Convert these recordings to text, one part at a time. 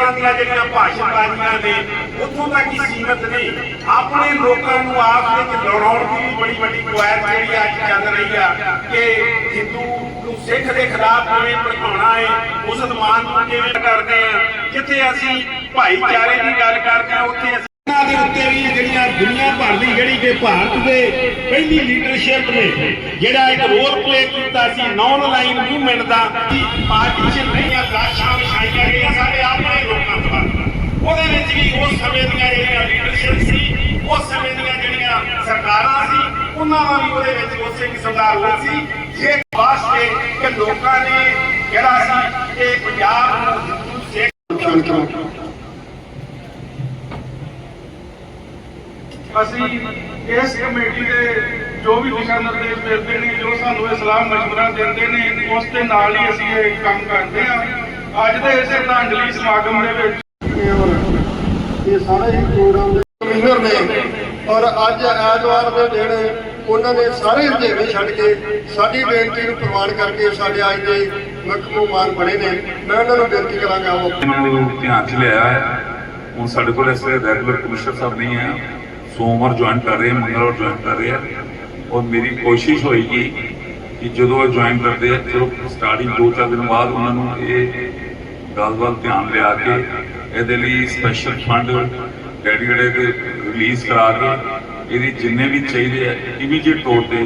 ਲੋਕਾਂ ਦੀਆਂ ਜਿਹੜੀਆਂ ਭਾਸ਼ਣਬਾਜ਼ੀਆਂ ਨੇ, ਉੱਥੋਂ ਤੱਕ ਹੀ ਸੀਮਤ ਨਹੀਂ। ਆਪਣੇ ਲੋਕਾਂ ਨੂੰ ਆਪ ਵਿੱਚ ਲੜਾਉਣ ਦੀ ਵੀ ਬੜੀ ਵੱਡੀ ਕੁਆਇਰ ਜਿਹੜੀ ਅੱਜ ਚੱਲ ਰਹੀ ਆ ਕਿ ਹਿੰਦੂ ਨੂੰ ਸਿੱਖ ਦੇ ਖਿਲਾਫ ਕਿਵੇਂ ਭੜਕਾਉਣਾ ਹੈ, ਮੁਸਲਮਾਨ ਨੂੰ ਕਿਵੇਂ ਕਰਦੇ ਆ ਜਿੱਥੇ ਅਸੀਂ ਭਾਈਚਾਰੇ ਦੀ ਗੱਲ ਕਰਦੇ ਆ ਉੱਥੇ ਦੇ ਉੱਤੇ ਵੀ ਜਿਹੜੀਆਂ ਦੁਨੀਆ ਭਰ ਦੀ ਜਿਹੜੀ ਕਿ ਭਾਰਤ ਦੇ ਪਹਿਲੀ ਲੀਡਰਸ਼ਿਪ ਨੇ, ਜਿਹੜਾ ਇੱਕ ਰੋਲ ਪਲੇ ਕੀਤਾ ਸੀ ਨੌਨ ਲਾਈਨ ਮੂਵਮੈਂਟ ਦਾ ਪਾਰਟੀਸ਼ਨ ਨਹੀਂ ਆ ਲਾਸ਼ਾਂ ਵਿਛਾਈਆਂ ਗਈਆਂ ਸਾਡੇ ਆਪਣੇ ਲੋਕਾਂ ਦੁਆਰਾ ਉਹਦੇ ਵਿੱਚ ਵੀ ਉਸ ਸਮੇਂ ਦੀਆਂ ਜਿਹੜੀਆਂ ਲੀਡਰਸ਼ਿਪ ਸੀ, ਉਸ ਸਮੇਂ ਦੀਆਂ ਜਿਹੜੀਆਂ ਸਰਕਾਰਾਂ ਸੀ, ਉਹਨਾਂ ਦਾ ਵੀ ਉਹਦੇ ਵਿੱਚ ਉਸੇ ਕਿਸਮ ਦਾ ਰੋਲ ਸੀ। ਜੇ ਵਾਸਤੇ ਕਿ ਲੋਕਾਂ ਨੇ ਜਿਹੜਾ ਸੀ ਇਹ ਪੰਜਾਬ ਨੂੰ ਸਿੱਖ ਅਸੀਂ ਇਸ ਕਮੇਟੀ ਦੇ ਜੋ ਵੀ ਦਿਸ਼ਾ ਨਿਰਦੇਸ਼ ਮਿਲਦੇ ਨੇ ਜੋ ਸਾਨੂੰ ਇਹ ਸਲਾਹ ਮਸ਼ਵਰਾ ਦਿੰਦੇ ਨੇ ਉਸ ਦੇ ਨਾਲ ਹੀ ਅਸੀਂ ਇਹ ਕੰਮ ਕਰਦੇ ਹਾਂ। ਅੱਜ ਦੇ ਇਸ ਸ਼ਰਧਾਂਜਲੀ ਸਮਾਗਮ ਦੇ ਵਿੱਚ ਇਹ ਸਾਰੇ ਹੀ ਪ੍ਰੋਗਰਾਮ ਦੇ ਕਮਿਸ਼ਨਰ ਨੇ ਔਰ ਅੱਜ ਐਤਵਾਰ ਦੇ ਦਿਨ ਉਹਨਾਂ ਨੇ ਸਾਰੇ ਰੁਝੇਵੇਂ ਛੱਡ ਕੇ ਸਾਡੀ ਬੇਨਤੀ ਨੂੰ ਪ੍ਰਵਾਨ ਕਰਕੇ ਸਾਡੇ ਅੱਜ ਦੇ ਮਖਮੂਮਾਨ ਬਣੇ ਨੇ। ਮੈਂ ਉਹਨਾਂ ਨੂੰ ਬੇਨਤੀ ਕਰਾਂਗਾ ਉਹ। ਨੂੰ ਧਿਆਨ ਚ ਲਿਆ ਹੈ। ਹੁਣ ਸਾਡੇ ਕੋਲ ਇਸ ਰੈਗੂਲਰ ਕਮਿਸ਼ਨਰ ਸਾਹਿਬ ਨਹੀਂ ਹੈ। ਸੋਮਵਾਰ ਜੁਆਇਨ ਕਰ ਰਹੇ ਹਨ ਮੰਗਲਵਾਰ ਜੁਆਇਨ ਕਰ ਰਹੇ ਆ। ਔਰ ਮੇਰੀ ਕੋਸ਼ਿਸ਼ ਹੋਏਗੀ ਕਿ ਜਦੋਂ ਇਹ ਜੁਆਇਨ ਕਰਦੇ ਆ, ਚਲੋ ਸਟਾਰਟਿੰਗ ਦੋ ਚਾਰ ਦਿਨ ਬਾਅਦ ਉਹਨਾਂ ਨੂੰ ਇਹ ਗੱਲ ਵੱਲ ਧਿਆਨ ਲਿਆ ਕੇ ਇਹਦੇ ਲਈ ਸਪੈਸ਼ਲ ਫੰਡ ਡੈਡੀਕੇਟਡ ਰਿਲੀਜ਼ ਕਰਾ ਕੇ ਇਹਦੀ ਜਿੰਨੇ ਵੀ ਚਾਹੀਦੇ ਆ ਇਮੀਡੀਏਟ ਤੌਰ ਤੇ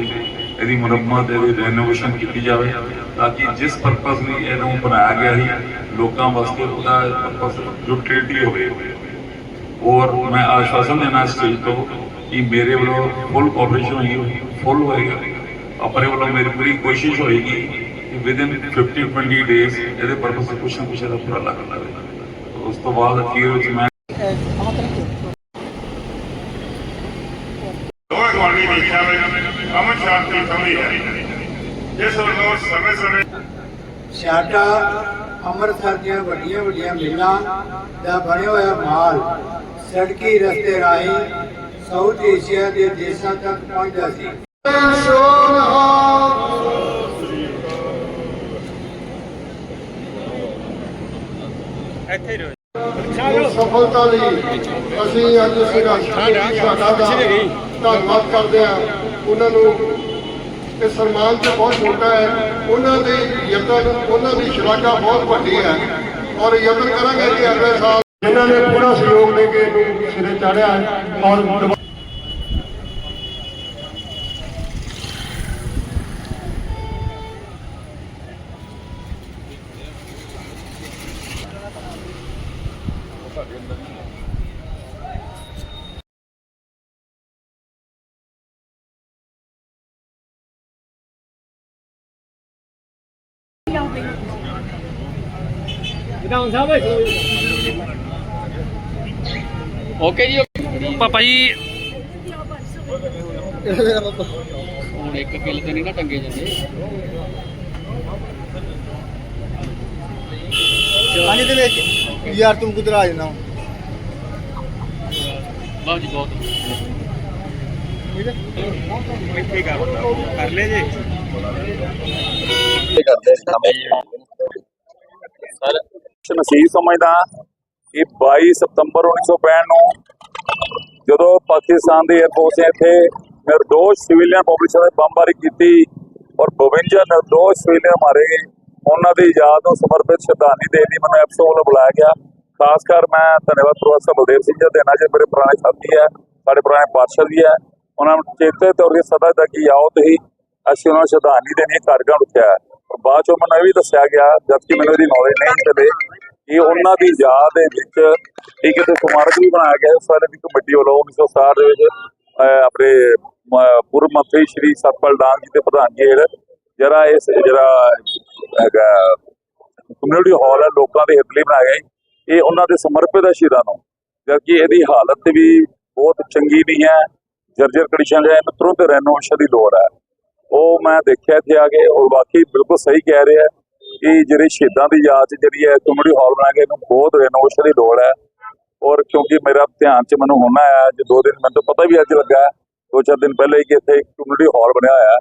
ਇਹਦੀ ਮੁਰੰਮਤ, ਇਹਦੀ ਰੈਨੋਵੇਸ਼ਨ ਕੀਤੀ ਜਾਵੇ ਤਾਂ ਕਿ ਜਿਸ ਪਰਪਸ ਲਈ ਇਹਨੂੰ ਬਣਾਇਆ ਗਿਆ ਸੀ, ਲੋਕਾਂ ਵਾਸਤੇ ਉਹਦਾ ਪਰਪਸ ਯੂਟਿਲਿਟੀ ਹੋਵੇ। ਔਰ ਮੈਂ ਆਸ਼ਵਾਸਨ ਦੇਣਾ ਇਸ ਚੀਜ਼ ਤੋਂ ਕਿ ਮੇਰੇ ਵੱਲੋਂ ਫੁੱਲ ਕੋਆਪਰੇਸ਼ਨ ਹੋਏਗੀ ਫੁੱਲ ਹੋਏਗਾ ਆਪਣੇ ਵੱਲੋਂ ਮੇਰੀ ਪੂਰੀ ਕੋਸ਼ਿਸ਼ ਹੋਏਗੀ ਕਿ ਵਿਦਿਨ 15 20 ਡੇਜ਼ ਇਹਦੇ ਪਰਪਸ ਤੇ ਕੁਛ ਨਾ ਕੁਛ ਇਹਦਾ ਪੂਰਾ ਲੱਗ ਜਾਵੇ। ਉਸ ਤੋਂ ਬਾਅਦ ਅਖੀਰ ਵਿੱਚ ਮੈਂ ਦੋਵੇਂ ਤੁਹਾਡੀ ਦੇਖਿਆ ਵਿੱਚ ਅਮਨ ਸ਼ਾਂਤੀ ਸਮਝੀ ਹੈ। ਜਿਸ ਵੱਲੋਂ ਸਮੇਂ ਸਮੇਂ ਸਾਡਾ ਅੰਮ੍ਰਿਤਸਰ ਦੀਆਂ ਵੱਡੀਆਂ ਵੱਡੀਆਂ ਮਿਲਾਂ ਦਾ ਬਣਿਆ ਹੋਇਆ ਮਾਲ ਸੜਕੀ ਰਸਤੇ ਰਾਹੀਂ ਸਾਊਥ ਏਸ਼ੀਆ ਦੇ ਦੇਸ਼ਾਂ ਤੱਕ ਪਹੁੰਚਦਾ ਸੀ। ਸਫਲਤਾ ਲਈ ਅਸੀਂ ਅੱਜ ਰਾਸ਼ਟਰਪਤੀ ਸਾਡਾ ਦਾ ਧੰਨਵਾਦ ਕਰਦੇ ਹਾਂ। ਉਹਨਾਂ ਨੂੰ ਇਹ ਸਨਮਾਨ ਤੇ ਬਹੁਤ ਛੋਟਾ ਹੈ। ਉਹਨਾਂ ਦੇ ਯਤਨ ਉਹਨਾਂ ਦੀ ਸ਼ਲਾਘਾ ਬਹੁਤ ਵੱਡੀ ਹੈ। ਔਰ ਯਤਨ ਕਰਾਂਗੇ ਕਿ ਅਗਲੇ ਸਾਲ। ਜਿਨ੍ਹਾਂ ਨੇ ਪੂਰਾ ਸਹਿਯੋਗ ਦੇ ਕੇ ਇਹਨੂੰ ਸਿਰੇ ਚਾੜਿਆ ਹੈ ਔਰ ਦੁਬਾਰਾ ਓਕੇ ਜੀ ਓਕੇ। ਪਾਪਾ ਜੀ। ਹੁਣ ਇੱਕ ਕਿੱਲ ਤੇ ਨਹੀਂ ਨਾ ਟੰਗੇ ਜਾਂਦੇ। ਪਾਣੀ ਦੇ ਵਿੱਚ ਯਾਰ ਤੂੰ ਕਿਧਰ ਆ ਜਾਣਾ? ਵਾਹ ਜੀ ਬਹੁਤ। ਨਸੀਬ ਸਮਝਦਾ। ਕਿ 22 ਸਤੰਬਰ 1965 ਨੂੰ ਜਦੋਂ ਪਾਕਿਸਤਾਨ ਦੀ 에ਅਰਫੋਰਸ ਨੇ ਇੱਥੇ ਨਿਰਦੋਸ਼ ਸਿਵਿਲੀਅਨ ਪਬਲਿਸ਼ਰ ਦੇ ਬੰਬਾਰੀ ਕੀਤੀ ਔਰ 52 ਨਿਰਦੋਸ਼ ਸਿਵਲੀਅਨ ਮਾਰੇ ਗਏ, ਉਹਨਾਂ ਦੀ ਯਾਦ ਨੂੰ ਸਮਰਪਿਤ ਸ਼ਰਧਾਂਜਲੀ ਦੇਣ ਲਈ ਮੈਨੂੰ ਐਪਸੋ ਵੱਲੋਂ ਬੁਲਾਇਆ ਗਿਆ। ਖਾਸ ਕਰ ਮੈਂ ਧੰਨਵਾਦ ਪ੍ਰੋਫੈਸਰ ਬਲਦੇਵ ਸਿੰਘ ਜੀ ਦੇਣਾ ਜੀ ਮੇਰੇ ਪੁਰਾਣੇ ਸਾਥੀ ਹੈ, ਸਾਡੇ ਪੁਰਾਣੇ ਪਾਰਸ਼ਦ ਵੀ ਹੈ। ਉਹਨਾਂ ਨੂੰ ਚੇਤੇ ਤੌਰ ਤੇ ਸਦਾ ਦਾ ਕੀ ਆਓ ਤੁਸੀਂ, ਅਸੀਂ ਉਹਨਾਂ ਨੂੰ ਸ਼ਰਧਾਂਜਲੀ ਦੇਣੀ ਘਰ ਘਰ ਉੱਠਿਆ। ਔਰ ਬਾਅਦ ਚੋਂ ਮੈਨੂੰ ਇਹ ਵੀ ਦੱਸਿਆ ਗਿਆ, ਜਦਕਿ ਮੈਨੂੰ ਇਹਦੀ ਨੌਲੇਜ ਨਹੀਂ ਚਲੇ ਕਿ ਉਹਨਾਂ ਦੀ ਯਾਦ ਦੇ ਵਿੱਚ ਇੱਕ ਤੇ ਸਮਾਰਕ ਵੀ ਬਣਾਇਆ ਗਿਆ ਉਸ ਵਾਲੇ ਦੀ ਕਮੇਟੀ ਵੱਲੋਂ 1960 ਦੇ ਵਿੱਚ ਆਪਣੇ ਪੂਰਬ ਪੂਰਵ ਮੰਤਰੀ ਸ਼੍ਰੀ ਸਤਪਾਲ ਡਾਂਗ ਜੀ ਦੇ ਪ੍ਰਧਾਨਗੀ ਹੇਠ ਜਿਹੜਾ ਇਸ, ਜਿਹੜਾ ਹੈਗਾ ਕਮਿਊਨਿਟੀ ਹਾਲ ਹੈ, ਲੋਕਾਂ ਦੇ ਹਿੱਤ ਲਈ ਬਣਾਇਆ ਗਿਆ ਇਹ ਉਹਨਾਂ ਦੇ ਸਮਰਪਿਤ ਹੈ ਸ਼ਹੀਦਾਂ ਨੂੰ। ਜਦਕਿ ਇਹਦੀ ਹਾਲਤ ਵੀ ਬਹੁਤ ਚੰਗੀ ਨਹੀਂ ਹੈ, ਜਰਜਰ ਕੰਡੀਸ਼ਨ ਹੈ, ਇਹਨੂੰ ਤੁਰੰਤ ਰੈਨੋਵੇਸ਼ਨ ਦੀ ਲੋੜ ਹੈ। ਉਹ ਮੈਂ ਦੇਖਿਆ ਇੱਥੇ ਆ ਕੇ, ਉਹ ਵਾਕਈ ਬਿਲਕੁਲ ਸਹੀ ਕਹਿ ਰਿਹਾ ਕਿ ਜਿਹੜੇ ਸ਼ਹੀਦਾਂ ਦੀ ਯਾਦ 'ਚ ਜਿਹੜੀ ਹੈ ਕਮਿਊਨਿਟੀ ਹਾਲ ਬਣਾ ਕੇ ਇਹਨੂੰ ਬਹੁਤ ਰੈਨੋਵੇਸ਼ਨ ਦੀ ਲੋੜ ਹੈ। ਔਰ ਕਿਉਂਕਿ ਮੇਰਾ ਧਿਆਨ 'ਚ ਮੈਨੂੰ ਹੁਣ ਆਇਆ ਅੱਜ ਦੋ ਦਿਨ ਮੈਨੂੰ ਪਤਾ ਵੀ ਅੱਜ ਲੱਗਾ ਦੋ ਚਾਰ ਦਿਨ ਪਹਿਲੇ ਹੀ ਕਿ ਇੱਥੇ ਕਮਿਊਨਿਟੀ ਹਾਲ ਬਣਿਆ ਹੋਇਆ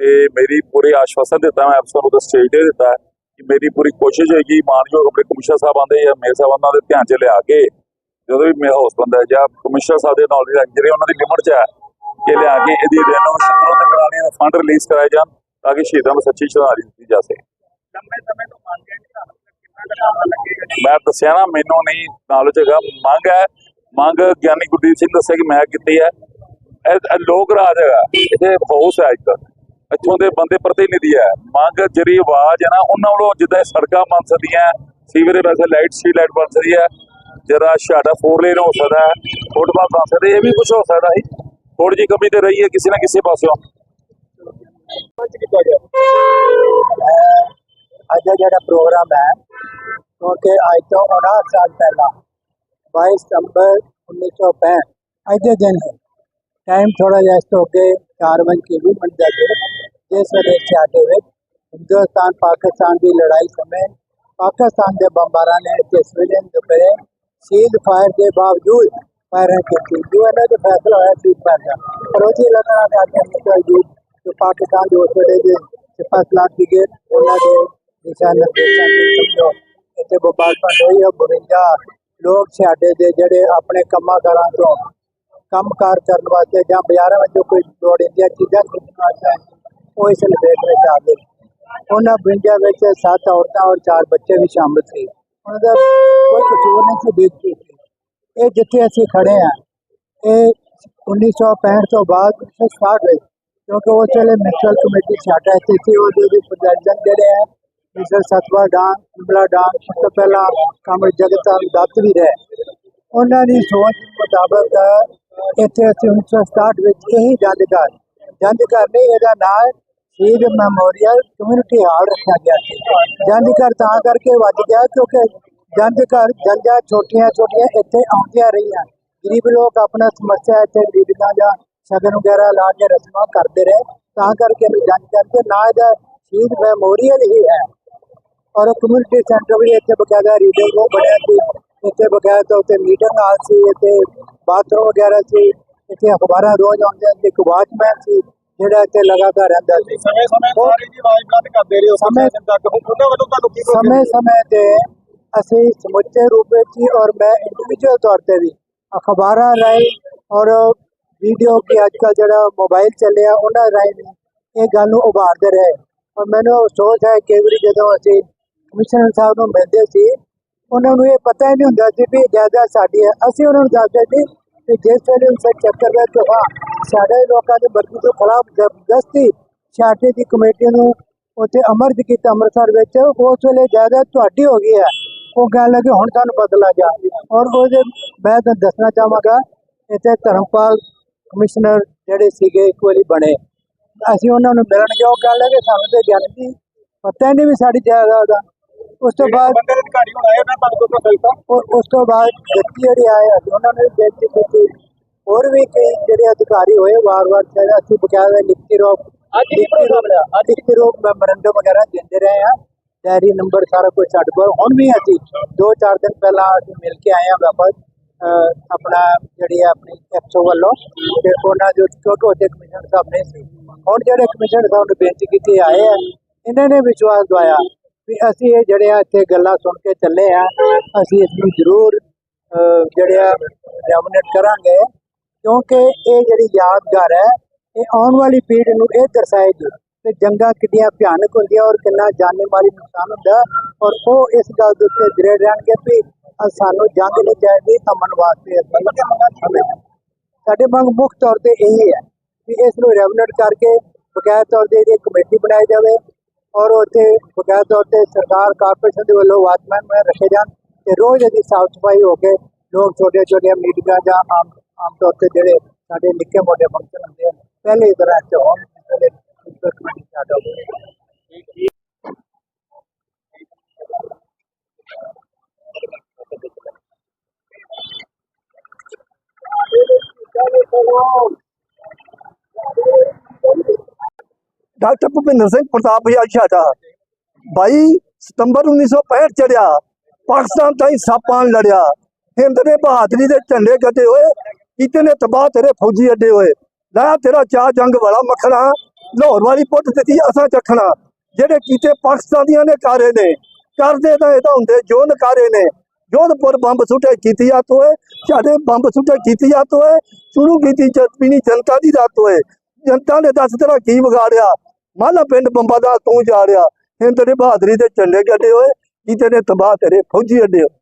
ਤੇ ਮੇਰੀ ਪੂਰੀ ਆਸ਼ਵਾਸਨ ਦਿੱਤਾ ਮੈਂ ਅਫਸਰ ਨੂੰ ਤਾਂ ਸਟੇਜ ਤੇ ਦਿੱਤਾ ਕਿ ਮੇਰੀ ਪੂਰੀ ਕੋਸ਼ਿਸ਼ ਹੋਏਗੀ, ਮਾਨਯੋਗ ਆਪਣੇ ਕਮਿਸ਼ਨਰ ਸਾਹਿਬ ਆਂਦੇ ਜਾਂ ਮੇਰੇ ਸਾਹਿਬ ਉਹਨਾਂ ਦੇ ਧਿਆਨ 'ਚ ਲਿਆ ਕੇ, ਜਦੋਂ ਵੀ ਮੇਰਾ ਹਾਊਸ ਬੰਦਾ ਜਾਂ ਕਮਿਸ਼ਨਰ ਸਾਹਿਬ ਦੇ ਨਾਲ ਜਿਹੜੇ ਉਹਨਾਂ ਦੀ ਲਿਮਟ 'ਚ ਹੈ, ਕਿ ਲਿਆ ਕੇ ਇਹਦੀ ਰੈਨੋਵੇਸ਼ਨ ਤੁਰੰਤ ਕਰਾਣੀ ਹੈ ਫੰਡ ਰਿਲੀਜ਼ ਕਰਾਏ ਜਾਣ, ਤਾਂ ਕਿ ਸ਼ਹੀਦਾਂ ਨੂੰ ਸੱਚੀ ਸ਼ਰਧਾਂਜਲੀ ਦਿੱਤੀ ਜਾ ਸਕੇ। ਲੰਬੇ ਸਮੇਂ ਤੋਂ ਮੰਗ ਹੈ ਕਿ ਸਾਨੂੰ ਕਿੰਨਾ ਕੁ ਸਮਾਂ ਲੱਗੇਗਾ। ਮੈਂ ਦੱਸਿਆ ਨਾ ਮੈਨੂੰ ਨਹੀਂ ਨੌਲੇਜ ਹੈਗਾ। ਮੰਗ ਹੈ ਮੰਗ ਗਿਆਨੀ ਗੁਰਦੀਪ ਸਿੰਘ ਦੱਸਿਆ ਕਿ ਮੈਂ ਕੀਤੀ ਹੈ। ਇਹ ਲੋਕ ਰਾਜ ਹੈਗਾ। ਇਹ ਹਾਊਸ ਹੈ ਇੱਕ। ਇੱਥੋਂ ਦੇ ਬੰਦੇ ਪ੍ਰਤੀਨਿਧੀ ਹੈ। ਮੰਗ ਜਿਹੜੀ ਆਵਾਜ਼ ਹੈ ਨਾ ਉਹਨਾਂ ਵੱਲੋਂ ਜਿੱਦਾਂ ਸੜਕਾਂ ਬਣ ਸਕਦੀਆਂ ਸੀਵਰੇਜ ਵੈਸੇ ਲਾਈਟ ਸਟਰੀਟ ਲਾਈਟ ਬਣ ਸਕਦੀ ਹੈ। ਜਰਾ ਸਾਡਾ ਫੋਰ ਲੇਨ ਹੋ ਸਕਦਾ ਹੈ ਫੁੱਟਬਾਲ ਬਣ ਸਕਦਾ ਇਹ ਵੀ ਕੁਝ ਹੋ ਸਕਦਾ ਹੈ ਥੋੜੀ ਜਿਹੀ ਕਮੀ ਤੇ ਰਹੀ ਹੈ ਕਿਸੇ ਨਾ ਕਿਸੇ ਪਾਸਿਓਂ। ਅੱਜ ਦਾ ਜਿਹੜਾ ਪ੍ਰੋਗਰਾਮ ਹੈ, ਕਿਉਂਕਿ ਅੱਜ ਤੋਂ 59 ਸਾਲ ਪਹਿਲਾਂ 22 ਸਤੰਬਰ 1965 ਅੱਜ ਦੇ ਦਿਨ ਹੈ। ਟਾਈਮ ਥੋੜਾ ਜਿਹਾ ਇਸ ਤੋਂ ਅੱਗੇ 4 ਵਜੇ ਵੀ ਮਿੰਟ ਦਾ ਜਿਸ ਵੇਲੇ ਛਾਟੇ ਵਿੱਚ ਹਿੰਦੁਸਤਾਨ, ਪਾਕਿਸਤਾਨ ਦੀ ਲੜਾਈ ਸਮੇਂ ਪਾਕਿਸਤਾਨ ਦੇ ਬੰਬਾਰਾਂ ਨੇ ਇੱਥੇ ਸਿਵਲੀਅਨ ਦੇ ਸੀਲ ਫਾਇਰ ਦੇ ਬਾਵਜੂਦ ਫਾਇਰਿੰਗ ਕੀਤੀ। ਯੂਐਨਏ ਦਾ ਫੈਸਲਾ ਹੋਇਆ ਸੀ ਪਰ ਪਰ ਲੱਗਣਾ ਚਾਹਤੇ ਹਨ ਜੋ ਪਾਕਿਸਤਾਨ ਦੇ ਉਸ ਵੇਲੇ ਦੇ ਸਿਪਾਹ ਸਲਾਰ ਸੀਗੇ ਉਹਨਾਂ ਦੇ ਦਿਸ਼ਾ ਨਿਰਦੇਸ਼ਾਂ ਦੇ ਸਮਝੋ ਇੱਥੇ ਬੋਬਾਦਮੈਂਟ ਹੋਈ ਹੈ 52 ਲੋਕ ਸਾਡੇ ਦੇ ਜਿਹੜੇ ਆਪਣੇ ਕੰਮਾਂ ਕਾਰਾਂ ਤੋਂ ਕੰਮਕਾਰ ਕਰਨ ਵਾਸਤੇ ਜਾਂ ਬਾਜ਼ਾਰਾਂ ਵਿੱਚੋਂ ਕੋਈ ਲੋੜੀਂਦੀਆਂ ਚੀਜ਼ਾਂ ਖਰੀਦਣ ਵਾਸਤੇ ਉਹ ਇਸ ਲਪੇਟ ਵਿੱਚ ਆ ਗਏ। ਉਹਨਾਂ 52 ਵਿੱਚ ਸੱਤ ਔਰਤਾਂ ਔਰ ਚਾਰ ਬੱਚੇ ਵੀ ਸ਼ਾਮਲ ਸੀ। ਉਹਨਾਂ ਦਾ ਕੋਈ ਕਸੂਰ ਨਹੀਂ ਸੀ ਬੇਇੱਜ਼ਤੀ ਇਹ ਜਿੱਥੇ ਅਸੀਂ ਖੜੇ ਆ, ਇਹ 1965 ਤੋਂ ਬਾਅਦ 1960 ਵਿੱਚ ਕਿਉਂਕਿ ਉਸ ਵੇਲੇ ਮਿਊਨਿਸਪਲ ਕਮੇਟੀ ਸਾਡਾ ਇੱਥੇ ਸੀ, ਉਹਦੇ ਦੇ ਜਿਹੜੇ ਆ ਮਿਸਟਰ ਸਤਵਾ ਡਾਂਗ ਕੁੰਬਲਾ ਡਾਂਗ ਉਸ ਤੋਂ ਪਹਿਲਾਂ ਕਮਲ ਜਗਤਾਲ ਦੱਤ ਵੀ ਰਹੇ। ਉਹਨਾਂ ਦੀ ਸੋਚ ਮੁਤਾਬਕ ਇੱਥੇ 1967 ਵਿੱਚ ਇਹੀ ਜੰਦਘਰ ਜੰਦਘਰ ਨਹੀਂ ਇਹਦਾ ਨਾਮ ਸ਼ਹੀਦ ਮੈਮੋਰੀਅਲ ਕਮਿਊਨਿਟੀ ਹਾਲ ਰੱਖਿਆ ਗਿਆ ਸੀ। ਜੰਦਘਰ ਤਾਂ ਕਰਕੇ ਵੱਜ ਗਿਆ ਕਿਉਂਕਿ ਜੰਦਘਰ ਜੰਜਾਂ ਛੋਟੀਆਂ ਛੋਟੀਆਂ ਇੱਥੇ ਆਉਂਦੀਆਂ ਰਹੀਆਂ। ਗਰੀਬ ਲੋਕ ਆਪਣਾ ਸਮੱਸਿਆ ਇੱਥੇ ਗਰੀਬਾਂ ਜਾਂ ਸ਼ਗਨ ਵਗੈਰਾ ਲਾ ਕੇ ਰਸਮਾਂ ਕਰਦੇ ਰਹੇ। ਤਾਂ ਕਰਕੇ ਇਹਨੂੰ ਜੰਜ ਕਰਕੇ ਨਾ ਇਹਦਾ ਸ਼ਹੀਦ ਮੈਮੋਰੀਅਲ ਹੀ ਹੈ। ਔਰ ਕਮਿਊਨਿਟੀ ਸੈਂਟਰ ਵੀ ਇੱਥੇ ਬਕਾਇਦਾ ਰੀਡਿੰਗ ਰੂਮ ਬਣਿਆ ਸੀ। ਇੱਥੇ ਬਕਾਇਦਾ ਉੱਤੇ ਮੀਟਿੰਗ ਹਾਲ ਸੀ ਇੱਥੇ ਬਾਥਰੂਮ ਵਗੈਰਾ ਸੀ ਇੱਥੇ ਅਖਬਾਰਾਂ ਰੋਜ਼ ਆਉਂਦੀਆਂ ਸੀ ਇੱਕ ਵਾਚਮੈਨ ਸੀ ਜਿਹੜਾ ਇੱਥੇ ਲਗਾਤਾਰ ਰਹਿੰਦਾ ਸੀ। ਸਮੇਂ ਸਮੇਂ ਸਾਰੀ ਜੀ ਆਵਾਜ਼ ਬੰਦ ਕਰਦੇ ਰਹੇ ਹੋ ਸਮੇਂ- ਤੱਕ। ਉਹਨਾਂ ਵੱਲੋਂ ਤੁਹਾਨੂੰ ਕੀ ਸਮੇਂ ਸਮੇਂ ਤੇ ਅਸੀਂ ਸਮੁੱਚੇ ਰੂਪ ਵਿੱਚ ਹੀ ਔਰ ਮੈਂ ਇੰਡੀਵਿਜੂਅਲ ਤੌਰ ਤੇ ਵੀ ਅਖਬਾਰਾਂ ਰਾਹੀਂ ਔਰ ਵੀਡੀਓ ਕਿ ਅੱਜ ਕੱਲ੍ਹ ਜਿਹੜਾ ਮੋਬਾਈਲ ਚੱਲਿਆ ਉਹਨਾਂ ਰਾਹੀਂ ਵੀ ਇਹ ਗੱਲ ਨੂੰ ਉਭਾਰਦੇ ਰਹੇ। ਔਰ ਮੈਨੂੰ ਅਫਸੋਸ ਹੈ ਕਿ ਵਾਰੀ ਜਦੋਂ ਅਸੀਂ ਕਮਿਸ਼ਨਰ ਸਾਹਿਬ ਨੂੰ ਮਿਲਦੇ ਸੀ, ਉਹਨਾਂ ਨੂੰ ਇਹ ਪਤਾ ਹੀ ਨਹੀਂ ਹੁੰਦਾ ਸੀ ਵੀ ਇਹ ਜਾਇਦਾਦ ਸਾਡੀ ਹੈ। ਅਸੀਂ ਉਹਨਾਂ ਨੂੰ ਦੱਸਦੇ ਸੀ ਕਿ ਜਿਸ ਵੇਲੇ ਉਸ ਚੱਕਰ ਵਿੱਚ ਤੂਫਾਨ ਸਾਡੇ ਲੋਕਾਂ ਦੇ ਮਰਜ਼ੀ ਤੋਂ ਖਿਲਾਫ ਜ਼ਬਰਦਸਤੀ ਛਾਟੇ ਦੀ ਕਮੇਟੀ ਨੂੰ ਉੱਥੇ ਅਮਰਜ ਕੀਤਾ ਅੰਮ੍ਰਿਤਸਰ ਵਿੱਚ। ਉਸ ਵੇਲੇ ਜਾਇਦਾਦ ਤੁਹਾਡੀ ਹੋ ਗਈ ਹੈ। ਉਹ ਗੱਲ ਹੈ ਕਿ ਹੁਣ ਸਾਨੂੰ ਬਦਲਾ ਜਾ। ਔਰ ਉਹਦੇ, ਮੈਂ ਤਾਂ ਦੱਸਣਾ ਚਾਹਾਂਗਾ, ਇੱਥੇ ਧਰਮਪਾਲ ਕਮਿਸ਼ਨਰ ਜਿਹੜੇ ਸੀਗੇ, ਇੱਕ ਵਾਰੀ ਬਣੇ। ਅਸੀਂ ਉਹਨਾਂ ਨੂੰ ਮਿਲਣ ਗਏ। ਉਹ ਹੈ ਕਿ ਸਾਨੂੰ ਤੇ ਜਾਣ ਦੀ ਪਤਾ ਹੀ ਨਹੀਂ ਵੀ ਸਾਡੀ ਜਾਇਦਾਦ ਆ। ਉਸ ਤੋਂ ਬਾਅਦ ਬੰਦੇ ਦੇ ਅਧਿਕਾਰੀ ਹੁਣ ਆਏ ਉਹਨਾਂ ਤੁਹਾਨੂੰ ਕੋਈ ਸਹੂਲਤਾਂ ਉਹ- ਉਸ ਤੋਂ ਬਾਅਦ ਜੱਤੀ ਜਿਹੜੇ ਆਏ ਅਸੀਂ ਉਹਨਾਂ ਨੇ ਬੇਨਤੀ ਕੀਤੀ ਹੋਰ ਵੀ ਕਈ ਜਿਹੜੇ ਅਧਿਕਾਰੀ ਹੋਏ ਵਾਰ-ਵਾਰ ਚਾਹੇ ਅਸੀਂ ਬਕਾਇਦਾ ਲਿਖਤੀ ਰੂਪ ਅੱਜ ਕੀ ਪ੍ਰੋਗਰਾਮ ਰਿਹਾ? ਅੱਜ ਲਿਖਤੀ ਰੂਪ ਮੈਮੋਰੰਡਮ ਵਗੈਰਾ ਦਿੰਦੇ ਰਹੇ ਆ। ਡਾਇਰੀ ਨੰਬਰ ਸਾਰਾ ਕੁਝ ਸਾਡੇ ਕੋਲ। ਹੁਣ ਵੀ ਅਸੀਂ ਦੋ ਚਾਰ ਦਿਨ ਪਹਿਲਾਂ ਅਸੀਂ ਮਿਲ ਕੇ ਆਏ ਆ ਵਾਪਸ। ਅਹ ਆਪਣਾ ਜਿਹੜੀ ਆ ਆਪਣੀ ਐਕਸੋ ਵੱਲੋਂ ਤੇ ਉਹਨਾਂ ਦੇ ਕਿਉਂਕਿ ਉਹਦੇ ਕਮਿਸ਼ਨਰ ਸਾਹਿਬ ਨਹੀਂ ਸੀ। ਹੁਣ ਜਿਹੜੇ ਕਮਿਸ਼ਨਰ ਸਾਹਿਬ ਨੇ ਬੇਨਤੀ ਕੀਤੀ ਆਏ ਆ ਇਹਨਾਂ ਨੇ ਵਿਸ਼ਵਾਸ ਦਵਾਇਆ ਵੀ ਅਸੀਂ ਇਹ ਜਿਹੜੇ ਆ ਇੱਥੇ ਗੱਲਾਂ ਸੁਣ ਕੇ ਚੱਲੇ ਆ, ਅਸੀਂ ਇਸ ਨੂੰ ਜ਼ਰੂਰ ਜਿਹੜੇ ਆ ਰੈਮਨੇਟ ਕਰਾਂਗੇ, ਕਿਉਂਕਿ ਇਹ ਜਿਹੜੀ ਯਾਦਗਾਰ ਹੈ, ਇਹ ਆਉਣ ਵਾਲੀ ਪੀੜ੍ਹੀ ਨੂੰ ਇਹ ਦਰਸਾਏਗੀ ਕਿ ਜੰਗਾਂ ਕਿੰਨੀਆਂ ਭਿਆਨਕ ਹੁੰਦੀਆਂ ਔਰ ਕਿੰਨਾ ਜਾਨੀ ਮਾਲੀ ਨੁਕਸਾਨ ਹੁੰਦਾ ਔਰ ਉਹ ਇਸ ਗੱਲ ਦੇ ਉੱਤੇ ਦ੍ਰਿੜ ਰਹਿਣਗੇ ਵੀ ਸਾਨੂੰ ਜੰਗ ਨਹੀਂ ਚਾਹੀਦੀ ਅਮਨ ਵਾਸਤੇ ਸਾਡੇ ਮੰਗ ਮੁੱਖ ਤੌਰ ਤੇ ਇਹੀ ਹੈ ਕਿ ਇਸ ਨੂੰ ਰੈਗੂਲੇਟ ਕਰਕੇ ਬਕਾਇਦਾ ਤੌਰ ਤੇ ਇਹਦੀ ਕਮੇਟੀ ਬਣਾਈ ਜਾਵੇ ਔਰ ਉੱਥੇ ਬਕਾਇਦਾ ਤੌਰ ਤੇ ਸਰਕਾਰ ਕਾਰਪੋਰੇਸ਼ਨ ਦੇ ਵੱਲੋਂ ਵਾਚਮੈਨ ਮੈਂ ਰੱਖੇ ਜਾਣ ਤੇ ਰੋਜ਼ ਇਹਦੀ ਸਾਫ਼ ਸਫ਼ਾਈ ਹੋ ਕੇ ਲੋਕ ਛੋਟੇ ਛੋਟੀਆਂ ਮੀਟਿੰਗਾਂ ਜਾਂ ਆਮ ਆਮ ਤੌਰ ਤੇ ਜਿਹੜੇ ਸਾਡੇ ਨਿੱਕੇ ਮੋਟੇ ਫੰਕਸ਼ਨ ਹੁੰਦੇ ਹਨ ਪਹਿਲੇ ਦੀ ਤਰ੍ਹਾਂ ਚ ਹੋਣ, ਇਸ ਵੇਲੇ ਇਸ ਕਮੇਟੀ ਸਟਾਰਟ ਹੋ ਗਈ ਹੈ। ਡਾਕਟਰ ਭੁਪਿੰਦਰ ਸਿੰਘ ਪ੍ਰਤਾਪ ਬਜਾਜ ਛਾਟਾ 22 ਸਤੰਬਰ 1965 ਚੜਿਆ। ਪਾਕਿਸਤਾਨ ਤਾਈਂ ਸਾਪਾਨ ਲੜਿਆ। ਹਿੰਦ ਨੇ ਬਹਾਦਰੀ ਦੇ ਝੰਡੇ ਗੱਡੇ ਹੋਏ। ਇਤਨੇ ਤਬਾਹ ਤੇਰੇ ਫੌਜੀ ਅੱਡੇ ਹੋਏ। ਲੈ ਤੇਰਾ ਚਾਹ ਜੰਗ ਵਾਲਾ ਮੱਖਣਾ। ਲਾਹੌਰ ਵਾਲੀ ਪੁੱਤ ਦਿੱਤੀ ਅਸਾਂ ਚੱਖਣਾ। ਜਿਹੜੇ ਕੀਤੇ ਪਾਕਿਸਤਾਨੀਆਂ ਨੇ ਕਾਰੇ ਨੇ। ਕਰਦੇ ਤਾਂ ਇਹ ਤਾਂ ਹੁੰਦੇ ਜੋ ਨਕਾਰੇ ਨੇ। ਜੋਧਪੁਰ ਬੰਬ ਸੁੱਟੇ ਕੀਤੀ ਜਾਤ ਤੋਏ ਸਾਡੇ ਬੰਬ ਸੁੱਟੇ ਕੀਤੀ ਜਾਤ ਤੋਏ ਸ਼ੁਰੂ ਕੀਤੀ ਚਤਪੀਨੀ ਜਨਤਾ ਦੀ ਰਾਤ ਹੋਏ ਜਨਤਾ ਨੇ ਦੱਸ ਤੇਰਾ ਕੀ ਵਿਗਾੜਿਆ। ਮਾਲਾ ਪਿੰਡ ਬੰਬਾ ਦਾ ਤੂੰ ਜਾ ਰਿਹਾ। ਹਿੰਦ ਦੇ ਬਹਾਦਰੀ ਦੇ ਝੰਡੇ ਗੱਡੇ ਹੋਏ, ਕੀ ਤੇਰੇ ਤਬਾਹ ਤੇਰੇ ਫੌਜੀ ਅੱਡੇ ਹੋਏ